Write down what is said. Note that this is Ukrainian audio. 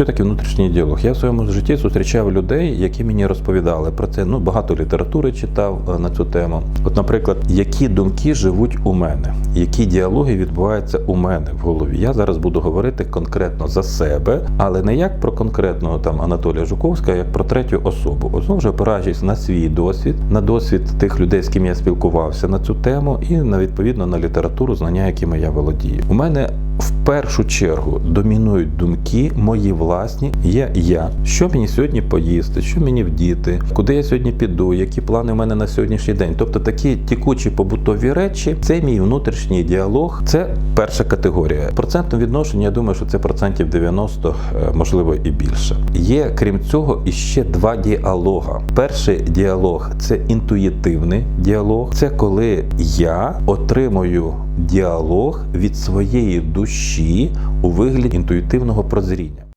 Що таке внутрішній діалог? Я в своєму житті зустрічав людей, які мені розповідали про це. Ну багато літератури читав е, на цю тему. От, наприклад, які думки живуть у мене, які діалоги відбуваються у мене в голові. Я зараз буду говорити конкретно за себе, але не як про конкретного там Анатолія Жуковського, а як про третю особу. От, знову ж опираючись на свій досвід, на досвід тих людей, з ким я спілкувався на цю тему, і на відповідно на літературу, знання, якими я володію. У мене першу чергу домінують думки мої власні. Є я. Що мені сьогодні поїсти, що мені вдіти, куди я сьогодні піду, які плани в мене на сьогоднішній день. Тобто такі тікучі побутові речі, це мій внутрішній діалог. Це перша категорія. В процентному відношенні, я думаю, що це процентів 90, е, можливо, і більше. Є крім цього іще два діалога. Перший діалог це інтуїтивний діалог. Це коли я отримую діалог від своєї душі у вигляді інтуїтивного прозріння.